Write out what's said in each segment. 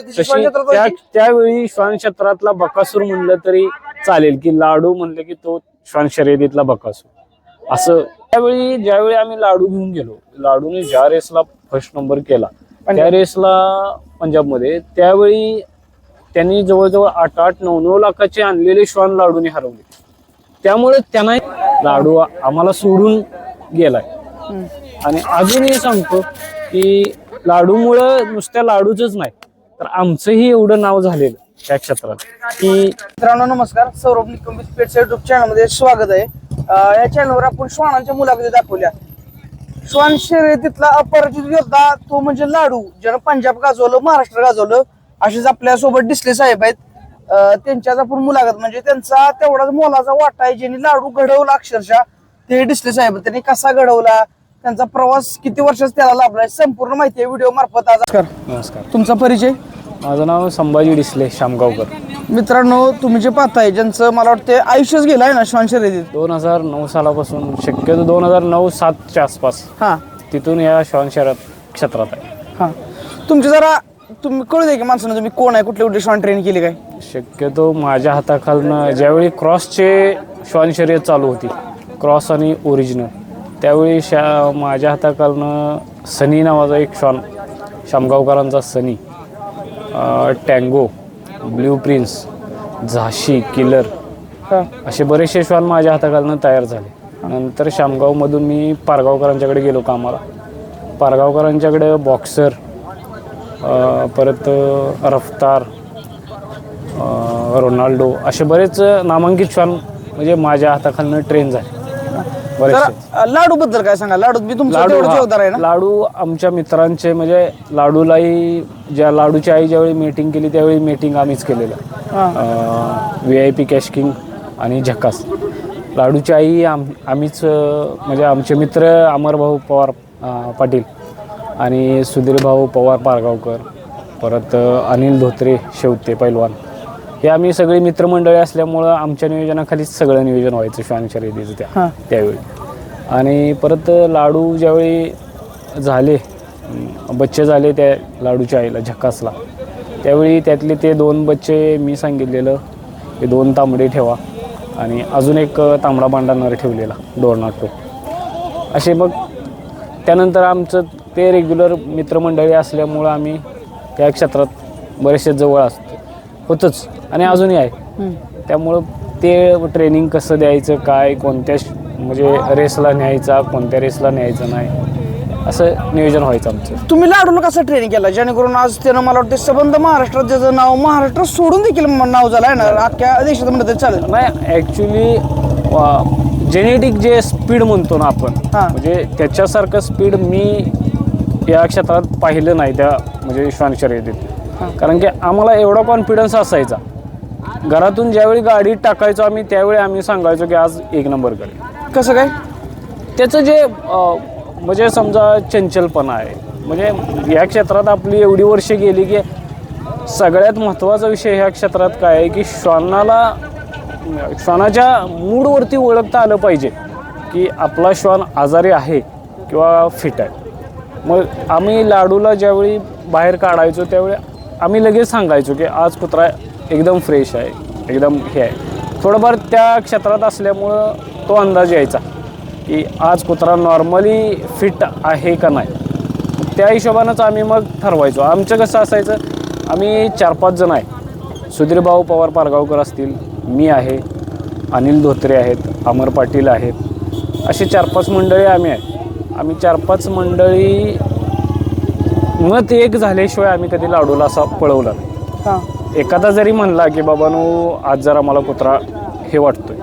तशी त्या त्यावेळी श्वान क्षेत्रातला बकासूर म्हणलं तरी चालेल की लाडू म्हणलं की तो श्वान शर्यतीतला बकासूर. असं त्यावेळी ज्यावेळी आम्ही लाडू घेऊन गेलो लाडूने ज्या रेसला फर्स्ट नंबर केला त्या रेसला पंजाबमध्ये त्यावेळी त्यांनी जवळजवळ आठ आठ नऊ नऊ लाखाचे आणलेले श्वान लाडूने हरवले. त्यामुळे त्यांना लाडू आम्हाला सोडून गेलाय. आणि अजूनही सांगतो की लाडूमुळं नुसत्या लाडूच नाही तर आमचंही एवढं नाव झालेलं त्या क्षेत्रात की मित्रांनो नमस्कार. सौरभ निकम पेट्स युट्यूब चॅनलमध्ये स्वागत आहे. अं, या चॅनलवर आपण श्वानांच्या मुलाखती दाखवल्या. श्वान शर्यतीतला अपराजित योद्धा तो म्हणजे लाडू ज्यानं पंजाब गाजवलं महाराष्ट्र गाजवलं असेच आपल्यासोबत डिसले साहेब आहेत. अं, त्यांच्याच आपण मुलाखत म्हणजे त्यांचा तेवढाच मोलाचा वाटा आहे ज्यांनी लाडू घडवला अक्षरशः. ते डिसले साहेब त्यांनी कसा घडवला त्यांचा प्रवास किती वर्षात त्याला लाभलाय संपूर्ण माहिती आहे व्हिडिओ मार्फत आज नमस्कार. तुमचा परिचय? माझं नाव संभाजी डिसले शामगावकर. मित्रांनो तुम्ही जे पाहताय ज्यांचं मला वाटतं आयुष्यच गेलं आहे ना श्वान शर्यतीत? दोन हजार नऊ सालापासून शक्यतो दोन हजार नऊ सातच्या आसपास. हा. तिथून या श्वान शर्यत क्षेत्रात आहे. हा. तुमचे जरा तुम्ही कळू दे की माणसानं तुम्ही कोण आहे कुठले कुठले श्वान ट्रेन केली काय? शक्यतो माझ्या हाताखालनं ज्यावेळी क्रॉसचे श्वान शर्यत चालू होती क्रॉस आणि ओरिजिनल त्यावेळी शा माझ्या हाताखालनं सनी नावाचा एक श्वान शामगावकरांचा सनी टँगो ब्ल्यू प्रिन्स झाशी किलर हा. असे बरेचसे श्वान माझ्या हाताखालनं तयार झाले. नंतर शामगावमधून मी पारगावकरांच्याकडे गेलो कामाला. पारगावकरांच्याकडे बॉक्सर अ, परत अ, रफ्तार अ, रोनाल्डो असे बरेच नामांकित श्वान म्हणजे माझ्या हाताखालनं ट्रेन झाले. लाडू बद्दल काय सांगा लाडू मी तुमचं लाडू तेवढं जोरदार आहे ना? लाडू आमच्या मित्रांचे म्हणजे लाडूलाही ज्या लाडूची आई ज्यावेळी मीटिंग केली त्यावेळी मीटिंग आम्हीच केलेलं. V I P cash king आणि झकास. लाडूची आई आम आम्हीच अं, म्हणजे आमचे मित्र अमरभाऊ पवार अं, पाटील आणि सुधीर भाऊ पवार पारगावकर परत अं, अनिल धोत्रे शेवते पैलवान. हे आम्ही सगळी मित्रमंडळी असल्यामुळं आमच्या नियोजनाखालीच सगळं नियोजन व्हायचं श्वान शर्यतीचं त्या हा. त्यावेळी. आणि परत लाडू ज्यावेळी झाले अं, बच्चे झाले त्या लाडूच्या आईला झकासला त्यावेळी त्यातले ते दोन बच्चे मी सांगितलेलं हे दोन तांबडे ठेवा आणि अजून एक अं, तांबडा बांडा नर ठेवलेला डोरनाटो असे मग त्यानंतर आमचं ते रेग्युलर मित्रमंडळी असल्यामुळं आम्ही त्या क्षेत्रात बरेचसे जवळ असतो. होतंच. आणि अजूनही आहे. त्यामुळं ते ट्रेनिंग कसं द्यायचं काय कोणत्या म्हणजे रेसला न्यायचा कोणत्या रेसला न्यायचं नाही. असं नियोजन व्हायचं आमचं. तुम्ही लाडूला कसं ट्रेनिंग केला? जेणेकरून आज त्यानं मला वाटतं संबंध महाराष्ट्रात ज्याचं नाव महाराष्ट्र सोडून देखील नाव झालं आहे ना? अख्ख्या देशात म्हणलं तरी चालेल. नाही ॲक्च्युली जेनेटिक जे स्पीड म्हणतो ना आपण हा. म्हणजे त्याच्यासारखं स्पीड मी या क्षेत्रात पाहिलं नाही त्या म्हणजे श्वान शर्यतीत. कारण की आम्हाला एवढा कॉन्फिडन्स असायचा. घरातून ज्यावेळी गाडी टाकायचो आम्ही त्यावेळी आम्ही सांगायचो की आज एक नंबर करेल कसं काय? त्याचं जे म्हणजे समजा चंचलपणा आहे म्हणजे या क्षेत्रात आपली एवढी वर्ष गेली की सगळ्यात महत्त्वाचा विषय ह्या क्षेत्रात काय आहे की श्वानाला श्वानाच्या मूडवरती ओळखता आलं पाहिजे की आपला श्वान आजारी आहे किंवा फिट आहे. मग आम्ही लाडूला ज्यावेळी बाहेर काढायचो त्यावेळी आम्ही लगेच सांगायचो की आज कुत्रा एकदम फ्रेश आहे एकदम हे आहे. थोडंफार त्या क्षेत्रात असल्यामुळं तो अंदाज यायचा की आज कुत्रा नॉर्मली फिट आहे का नाही. त्या हिशोबानंच आम्ही मग ठरवायचो. आमचं कसं असायचं आम्ही चार पाच जण आहे. सुधीरभाऊ पवार पारगावकर असतील मी आहे अनिल धोत्रे आहेत अमर पाटील आहेत. अशी चार पाच मंडळी आम्ही आहे. आम्ही चार पाच मंडळी मत एक झाल्याशिवाय आम्ही कधी लाडूला असा पळवला नाही. हां एखादा जरी म्हणला की बाबानो आज जरा मला कुत्रा हे वाटतोय.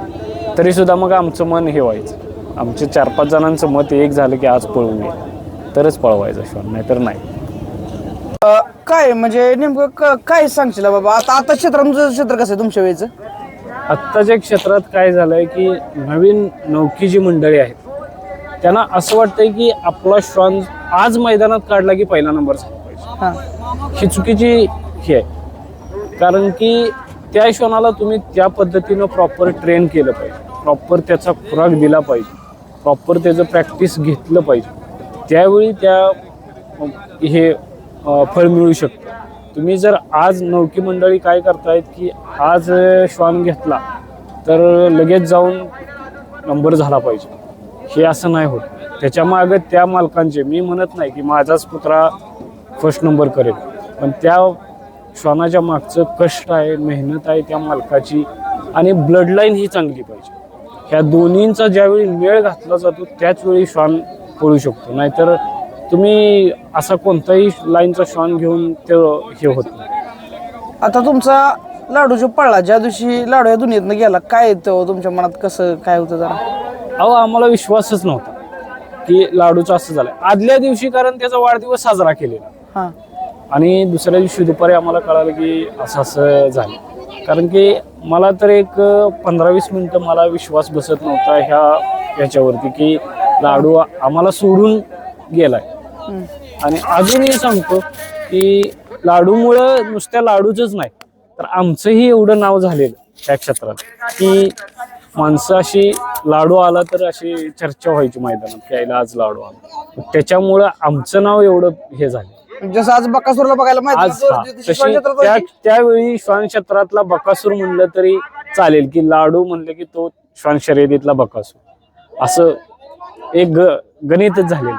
तरीसुद्धा मग आमचं मन हे व्हायचं. आमचे चार पाच जणांचं मत एक झालं की आज पळवूया तरच पळवायचं श्वान नाहीतर नाही. अं, काय म्हणजे नेमकं क- काय सांगशील बाबा? आता आता क्षेत्र तुमचं क्षेत्र कसं आहे तुमच्या वेळेचं? आत्ताच्या क्षेत्रात काय झालंय की नवीन नौकी जी मंडळी आहेत त्यांना असं वाटतंय की आपला श्वान आज मैदानात काढला की पहिला नंबर झाला पाहिजे. हां. चुकीची ही आहे. कारण की त्या श्वानाला तुम्ही त्या पद्धतीनं प्रॉपर ट्रेन केलं पाहिजे. प्रॉपर त्याचा खुराक दिला पाहिजे. प्रॉपर त्याचं प्रॅक्टिस घेतलं पाहिजे. त्यावेळी त्या हे फळ मिळू शकतं. तुम्ही जर आज नौकी मंडळी काय करतायत की आज श्वान घेतला तर लगेच जाऊन नंबर झाला पाहिजे. हे असं नाही होत. त्याच्यामागे त्या मालकांचे मी म्हणत नाही की माझाच पुत्रा फर्स्ट नंबर करेल. पण त्या श्वानाच्या मागचं कष्ट आहे मेहनत आहे त्या मालकाची आणि ब्लडलाईन ही चांगली पाहिजे. ह्या दोन्हींचा ज्यावेळी मेळ घातला जातो त्याच वेळी श्वान पळू शकतो. नाहीतर तुम्ही असा कोणताही लाईनचा श्वान घेऊन ते हे होत नाही. आता तुमचा लाडू जो पळला ज्या दिवशी लाडू या दुनियेतनं गेला काय येतं हो तुमच्या मनात? कसं काय होतं जरा? अहो आम्हाला विश्वासच नव्हता की लाडूचं असं झालं आदल्या दिवशी कारण त्याचा वाढदिवस साजरा केलेला. आणि दुसऱ्या दिवशी दुपारी आम्हाला कळालं की असं असं झालं. कारण की मला तर एक पंधरा वीस मिनिटं मला विश्वास बसत नव्हता ह्या ह्याच्यावरती की लाडू आम्हाला सोडून गेलाय. आणि अजूनही सांगतो की लाडूमुळं नुसत्या लाडूचंच नाही तर आमचंही एवढं नाव झालेलं त्या क्षेत्रात की माणसं अशी लाडू आला तर अशी चर्चा व्हायची मैदानात की यायला आज लाडू आला त्याच्यामुळं आमचं नाव एवढं हे झालं जसं आज बकासूरला बघायला आज हा. तशी त्या. त्यावेळी श्वान क्षेत्रातला बकासूर म्हणलं तरी चालेल की लाडू म्हणलं की तो श्वान शर्यतीतला बकासूर असं एक ग गणितच झालेलं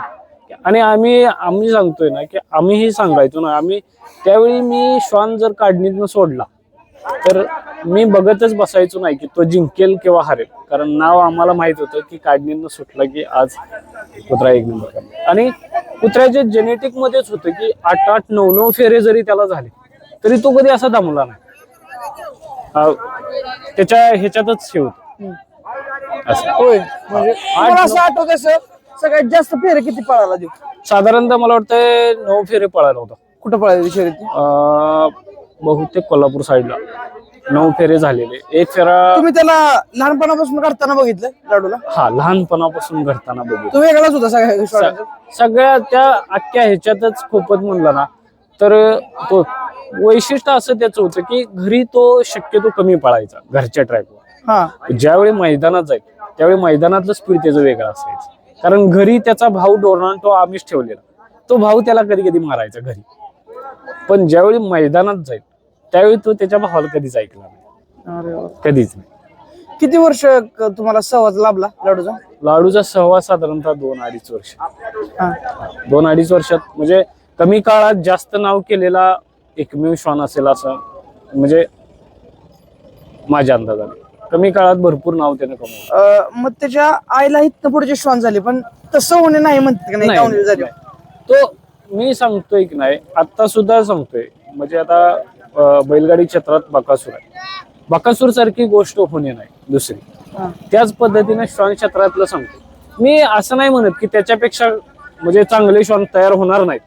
आणि आम्ही आम्ही सांगतोय ना की आम्हीही सांगायचो ना आम्ही त्यावेळी मी श्वान जर काढणीतनं सोडला तर मी बघतच बसायचो नाही की तो जिंकेल किंवा हारेल. कारण नाव आम्हाला माहीत होतं की काढणीतनं सुटलं की आज कुत्रा एक नंबर. आणि कुत्र्याच्या जेनेटिक मध्येच होतं की आठ आठ नऊ नऊ फेरे जरी त्याला झाले तरी तो कधी असा दमला नाही. त्याच्या ह्याच्यातच हे होत. हम्म. असं. होय म्हणजे सगळ्यात जास्त फेरे किती पळाला देऊ? साधारणतः मला वाटतं नऊ फेरे पळायला होता. कुठं पळाली शर्यती? बहुतेक कोल्हापूर साईडला नऊ फेरे झालेले. एक फेरा तुम्ही त्याला लहानपणापासून काढताना बघितलं लाडूला? हा लहानपणापासून घडताना बघू तो वेगळाच होता सगळ्या. सगळ्या त्या अख्ख्या ह्याच्यातच खूपच म्हणला ना. तर तो वैशिष्ट्य असं त्याचं होतं की घरी तो शक्यतो कमी पळायचा घरच्या ट्रॅकवर हा. ज्यावेळी मैदानात जाईल त्यावेळी मैदानातलं स्पीड त्याचं वेगळं असायचं. कारण घरी त्याचा भाऊ डोरनाल्डो आम्हीच ठेवलेला. तो भाऊ त्याला कधी कधी मारायचा घरी. पण ज्यावेळी मैदानात जाईल त्यावेळी तो त्याच्या भावाला कधीच ऐकला नाही. अरे वा. कधीच नाही. किती वर्ष क- तुम्हाला सहवास लाभला लाडूचा? लाडूचा सहवास साधारणतः दोन अडीच वर्ष. हा. दोन अडीच वर्षात म्हणजे कमी काळात जास्त नाव केलेला एकमेव श्वान असेल असं म्हणजे माझ्या अंदाजाने. कमी काळात भरपूर नाव त्याने कमवलं. अं, मग त्याच्या आईला इथनं पुढचे श्वान झाले पण तसं होणे नाही म्हणते का? नाही नाही, डाऊनहिल झाले. नाही. तो मी सांगतोय की नाही आता सुद्धा सांगतोय. म्हणजे आता बैलगाडी क्षेत्रात बकासूर आहे. बकासूर सारखी गोष्ट होणे नाही दुसरी. त्याच पद्धतीने श्वान क्षेत्रातलं सांगतो. मी असं नाही म्हणत की त्याच्यापेक्षा म्हणजे चांगले श्वान तयार होणार नाहीत.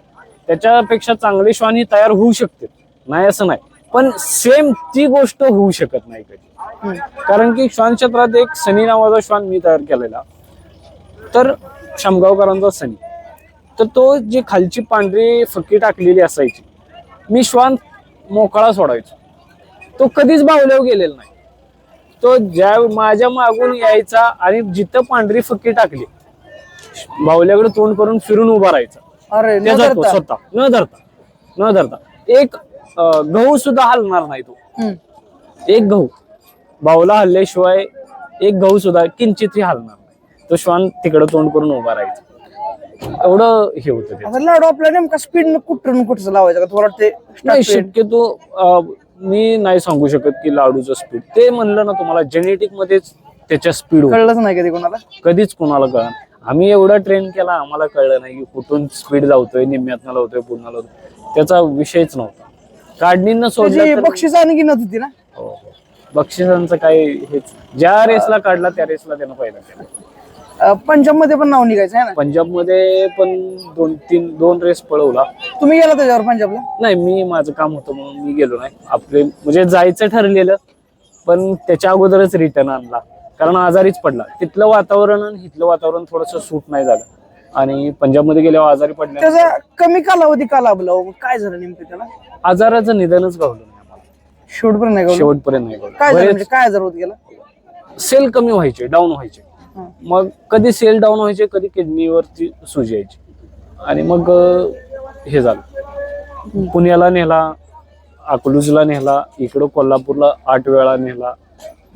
त्याच्यापेक्षा चांगले श्वान ही तयार होऊ शकते नाही असं नाही. पण सेम ती गोष्ट होऊ शकत नाही कधी. कारण की श्वान क्षेत्रात एक सनी नावाचा श्वान मी तयार केलेला. तर शामगावकरांचा सनी. तर तो जी खालची पांढरी फक्की टाकलेली असायची मी श्वान मोकळा सोडायचो. तो कधीच बावल्यावर गेलेला नाही. तो ज्या माझ्या मागून यायचा आणि जिथं पांढरी फक्की टाकली बावल्याकडे तोंड करून फिरून उभा राहायचा. अरे न धरता. स्वतः. न धरता. न धरता. एक अं, गहू सुद्धा हलणार नाही तो. हम्म. एक गहू. बावला हल्ल्याशिवाय एक गहू सुद्धा किंचितही हलणार नाही. तो श्वान तिकडं तोंड करून उभा राहायचा. एवढं हे होतं ते. आता लाडू आपला नेमका स्पीड कुठून कुठचं लावायचा? का तुम्हाला वाटते नाही? शक्यतो अं, मी नाही सांगू शकत की लाडूचं स्पीड ते म्हणलं ना तुम्हाला जेनेटिक मध्येच त्याच्या स्पीड कळलंच नाही कधी कोणाला? कधीच कोणाला कळणार आम्ही एवढा ट्रेन केला आम्हाला कळलं नाही की कुठून स्पीड लावतोय निम्म्यातनं लावतोय पूर्ण लावतोय. त्याचा विषयच नव्हता. काढणीनं त्याची सोडलं तर- बक्षीस आणि गिनत होती ना? हो, हो. बक्षिसांचं काय हेच. ज्या रेसला काढला त्या रेसला त्यानं पहिला केला. पंजाबमध्ये पण नाव निघायचं आहे ना? पंजाबमध्ये पण दोन तीन दोन रेस पळवला. तुम्ही गेला त्याच्यावर पंजाबला? नाही मी माझं काम होतं म्हणून मी गेलो नाही. आपले म्हणजे जायचं ठरलेलं पण त्याच्या अगोदरच रिटर्न आणला. कारण आजारीच पडला. तिथलं वातावरण आणि इथलं वातावरण थोडंसं सूट नाही झालं. आणि पंजाबमध्ये गेल्यावर आजारी पडल्या त्याचा कमी कालावधी का लाभला हो? काय झालं नेमकं त्याला? आजाराचं निधनच गावलं नाही आम्हाला. शेवटपर्यंत नाही का शेवटपर्यंत नाही काय झालं म्हणजे काय आजार होत गेला? सेल कमी व्हायचे डाऊन व्हायचे. मग कधी सेल डाऊन व्हायचे कधी किडनीवरती सूज यायची. आणि मग हे झालं. पुण्याला नेला अकलूजला नेला इकडं कोल्हापूरला आठ वेळा नेला.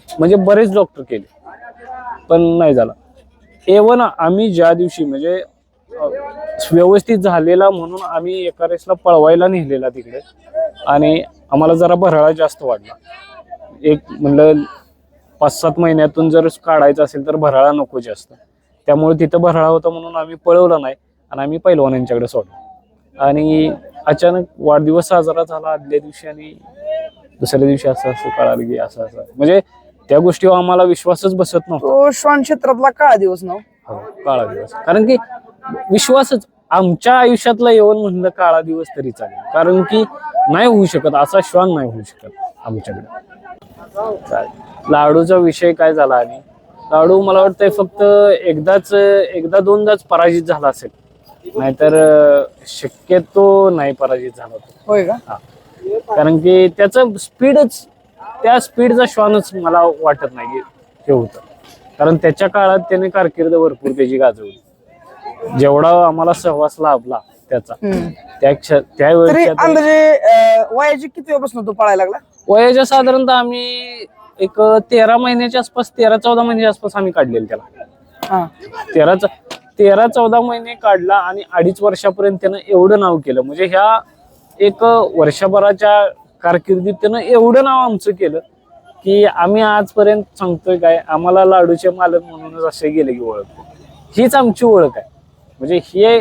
म्हणजे बरेच डॉक्टर केले पण नाही झाला. एवन आम्ही ज्या दिवशी म्हणजे व्यवस्थित झालेला म्हणून आम्ही एका रेसला पळवायला नेलेला तिकडे. आणि आम्हाला जरा भराळा जास्त वाढला एक म्हणलं पाच सात महिन्यातून जर काढायचं असेल तर भराळा नको जास्त. त्यामुळे तिथं भराळा होता म्हणून आम्ही पळवला नाही आणि आम्ही पैलवानांच्याकडे सोडलो. आणि अचानक वाढदिवस साजरा झाला आदल्या दिवशी आणि दुसऱ्या दिवशी असं असं कळालं की असं असं. म्हणजे त्या गोष्टीवर आम्हाला विश्वासच बसत नव्हता. श्वान क्षेत्रातला काळा दिवस ना हो. हो, काळा दिवस. कारण की विश्वासच आमच्या आयुष्यातला येऊन म्हणलं काळा दिवस तरी चालेल. कारण की नाही होऊ शकत असा श्वान नाही होऊ शकत आमच्याकडे. चालेल. लाडूचा विषय काय झाला आणि? लाडू मला वाटतंय फक्त एकदाच एकदा दोनदाच पराजित झाला असेल. नाहीतर शक्यतो नाही पराजित झाला तो. होय का? हा. कारण की त्याचं स्पीडच त्या स्पीडचा श्वानच मला वाटत नाही की हे होतं. कारण त्याच्या काळात त्याने कारकीर्द भरपूर त्याची गाजवली. जेवढा आम्हाला सहवास लाभला त्याचा. हम्म. त्या क्ष तरी त्यावेळेच्या अंदाजे अं, वयाची किती वेळापासून तो पळायला लागला? वयाच्या साधारणतः आम्ही एक तेरा महिन्याच्या आसपास तेरा चौदा महिन्याच्या आसपास आम्ही काढलेलं त्याला. हा. तेरा च- तेरा चौदा महिने काढला आणि अडीच वर्षापर्यंत त्यानं एवढं नाव केलं. म्हणजे ह्या एक वर्षभराच्या कारकिर्दीत त्यानं एवढं नाव आमचं केलं की आम्ही आजपर्यंत सांगतोय काय आम्हाला लाडूचे मालक म्हणूनच असे गेले की ओळख. हीच आमची ओळख आहे. म्हणजे हे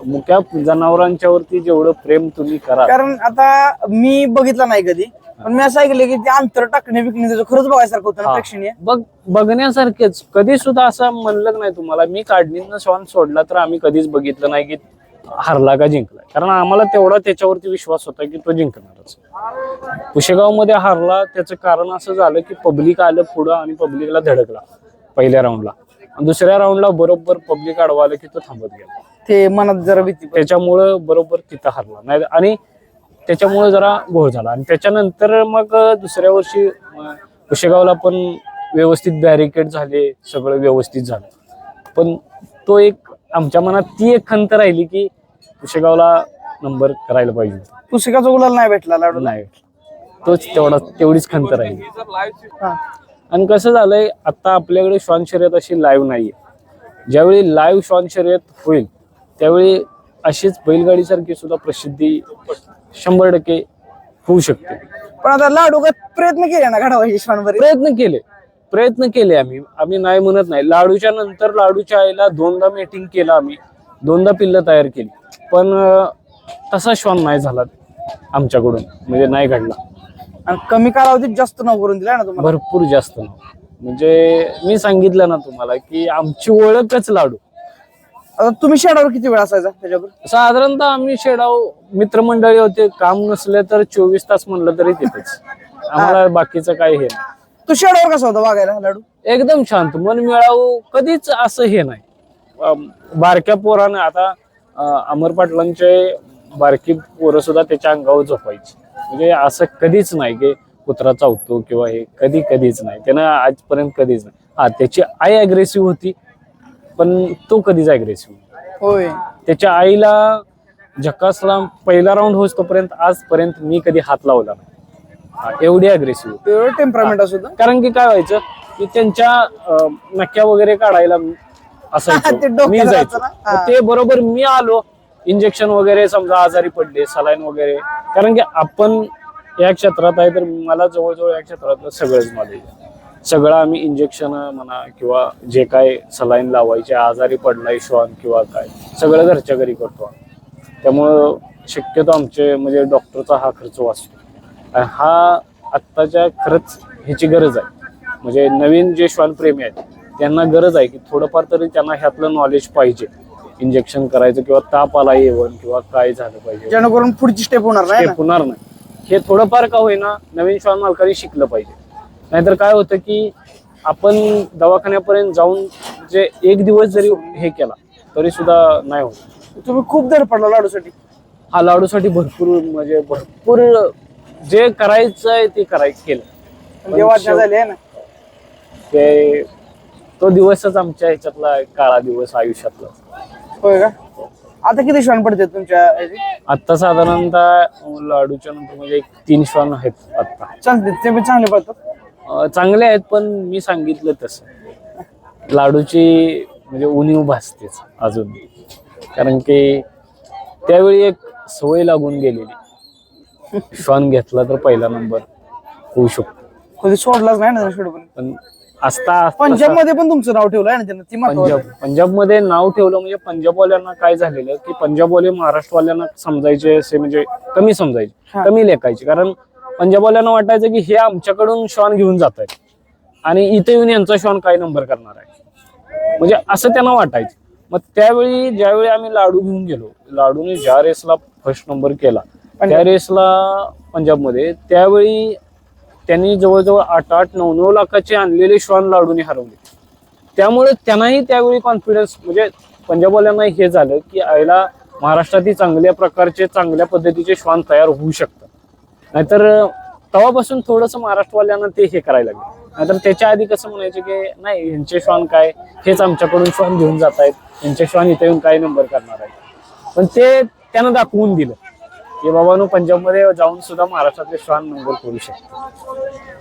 मुक्या जनावरांच्या वरती जेवढं प्रेम तुम्ही करा. कारण आता मी बघितलं नाही कधी पण मी असं ऐकलं की ते अंतर टाकणे विकणे त्याचं खरंच बघायसारखं होतं ना हा. प्रेक्षणीय बघ बघण्यासारखेच. कधी सुद्धा असं म्हणलं नाही तुम्हाला मी काढणीनं श्वान सोडला तर आम्ही कधीच बघितलं नाही की हरला का जिंकला. कारण आम्हाला तेवढा त्याच्यावरती विश्वास होता की तो जिंकणारच. पुशेगावमध्ये हारला त्याचं कारण असं झालं की पब्लिक आलं पुढं आणि पब्लिकला धडकला पहिल्या राऊंडला दुसऱ्या राऊंडला बरोबर पब्लिक अडवालं की तो थांबत गेला. ते मनात जरा भीती पण. त्याच्यामुळं बरोबर तिथं हरला नाही. आणि त्याच्यामुळे जरा घोळ झाला. आणि त्याच्यानंतर मग दुसऱ्या वर्षी अं, कुशेगावला पण व्यवस्थित बॅरिकेड झाले सगळं व्यवस्थित झालं. पण तो एक आमच्या मनात ती एक खंत राहिली की कुशेगावला नंबर करायला पाहिजे. होता. पुस्तकाचा गुलाल नाही भेटला लाडू नाही तोच तेवढा तेवढीच खंत राहिली. हा. आणि कसं झालंय आता आपल्याकडे श्वान शर्यत अशी लाईव्ह नाहीये. ज्यावेळी लाईव्ह श्वान शर्यत होईल त्यावेळी अशीच बैलगाडीसारखी सुद्धा प्रसिद्धी शंभर टक्के होऊ शकते. पण आता लाडू का प्रयत्न केले ना घडवायचे श्वानवर प्रयत्न केले. प्रयत्न केले आम्ही. आम्ही नाही म्हणत नाही. लाडूच्या नंतर लाडूच्या आईला दोनदा मीटिंग केलं आम्ही. दोनदा पिल्ल तयार केली. पण तसा श्वान नाही झाला आमच्याकडून. म्हणजे नाही घडला. आणि कमी कालावधीत जास्त नाव करून दिला ना तुम्हाला? भरपूर जास्त नाव. म्हणजे मी सांगितलं ना तुम्हाला की आमची ओळखच लाडू. आता तुम्ही शेडावर किती वेळ असायचा त्याच्यावर? साधारणतः आम्ही शेडाव मित्रमंडळी होते काम नसले तर चोवीस तास म्हणलं तरी तिथेच. आम्हाला बाकीचं काही हे नाही. तो शेडावर कसा होता वागायला लाडू? एकदम शांत मन मिळावं कधीच असं हे नाही. बारक्या पोरानं आता अं, अमर पाटलांचे बारकी पोरं सुद्धा त्याच्या अंगावर झोपायची. म्हणजे असं कधीच नाही की कुत्रा चावतो किंवा हे कधी कधीच नाही. त्यानं आजपर्यंत कधीच नाही. हा त्याची आई अग्रेसिव्ह होती पण तो कधीच अग्रेसिव्ह होय. त्याच्या आईला झक्कासला पहिला राऊंड होतोपर्यंत आजपर्यंत मी कधी हात लावला नाही. एवढी अग्रेसिव्ह टेम्परामेंट असं कारण की काय व्हायचं की त्यांच्या अं, नक्या वगैरे काढायला ते असायचो मी जायचो. ना? हा. ते बरोबर मी आलो. इंजेक्शन वगैरे समजा आजारी पडले सलाईन वगैरे. कारण की आपण या क्षेत्रात आहे तर मला जवळजवळ या क्षेत्रातलं सगळंच नॉलेज आहे. सगळं आम्ही इंजेक्शन म्हणा किंवा जे काय सलाईन लावायचे आजारी पडलाय श्वान किंवा काय सगळं घरच्या घरी करतो आम्ही. त्यामुळं शक्यतो आमचे म्हणजे डॉक्टरचा हा खर्च वाचतो. आणि हा आत्ताच्या खरंच ह्याची गरज आहे. म्हणजे नवीन जे श्वानप्रेमी आहेत त्यांना गरज आहे की थोडंफार तरी त्यांना ह्यातलं नॉलेज पाहिजे. इंजेक्शन करायचं किंवा ताप आला येऊन किंवा काय झालं पाहिजे. जेणेकरून पुढची स्टेप होणार नाही ना? होणार नाही. हे थोडंफार का होईना नवीन श्वान मालकांनी शिकलं पाहिजे. नाहीतर काय होतं की आपण दवाखान्यापर्यंत जाऊन जे एक दिवस जरी हे केला तरी सुद्धा नाही होत. तुम्ही खूप दर पडला लाडूसाठी. हा लाडूसाठी भरपूर म्हणजे भरपूर जे करायचं आहे ते कराय केलं. देवाज्ञा शेव- झाली आहे ना? ते तो दिवसच आमच्या ह्याच्यातला काळा दिवस आयुष्यातला. होय का? आता किती श्वान पडते तुमच्या ह्याची? आत्ता साधारणतः लाडूच्या नंतर म्हणजे एक तीन श्वान आहेत आत्ता. चालते ते पण चांगले पळतात अं, चांगले आहेत पण मी सांगितलं तसं. लाडूची म्हणजे उणीव भासतेच अजून. कारण की त्यावेळी एक सवय लागून गेलेली. श्वान घेतला तर पहिला नंबर होऊ शकतो. कधी सोडलाच नाही ना शेडू पण असता पंजाबमध्ये पण तुमचं नाव ठेवलं आहे ना त्यांना? ती महत्वाचं पंजाब पंजाबमध्ये नाव ठेवलं म्हणजे पंजाबवाल्यांना काय झालेलं? की पंजाबवाले महाराष्ट्रवाल्यांना समजायचे असे म्हणजे कमी समजायचे. कमी लेखायचे. कारण पंजाबवाल्यांना वाटायचं की हे आमच्याकडून श्वान घेऊन जात आहेत आणि इथे येऊन यांचा श्वान काय नंबर करणार आहे? म्हणजे असं त्यांना वाटायचं. मग त्यावेळी ज्यावेळी आम्ही लाडू घेऊन गेलो लाडूने ज्या रेसला फर्स्ट नंबर केला त्या रेसला पंजाबमध्ये त्यावेळी त्यांनी जवळजवळ आठ आठ नऊ नऊ लाखाचे आणलेले श्वान लाडूने हरवले. त्यामुळे त्यांनाही त्यावेळी कॉन्फिडन्स म्हणजे पंजाबवाल्यांना हे झालं की आईला महाराष्ट्रातील चांगल्या प्रकारचे चांगल्या पद्धतीचे श्वान तयार होऊ शकतात. नाहीतर तेव्हापासून थोडंसं महाराष्ट्रवाल्यांना ते हे करायला लागलं. नाहीतर त्याच्या आधी कसं म्हणायचे की नाही यांचे श्वान काय? हेच आमच्याकडून श्वान घेऊन जात आहेत यांचे श्वान इथे येऊन काय नंबर करणार आहेत? पण ते त्यांना दाखवून दिलं. की बाबांनो पंजाबमध्ये जाऊन सुद्धा महाराष्ट्रातले श्वान नंबर करू शकतात.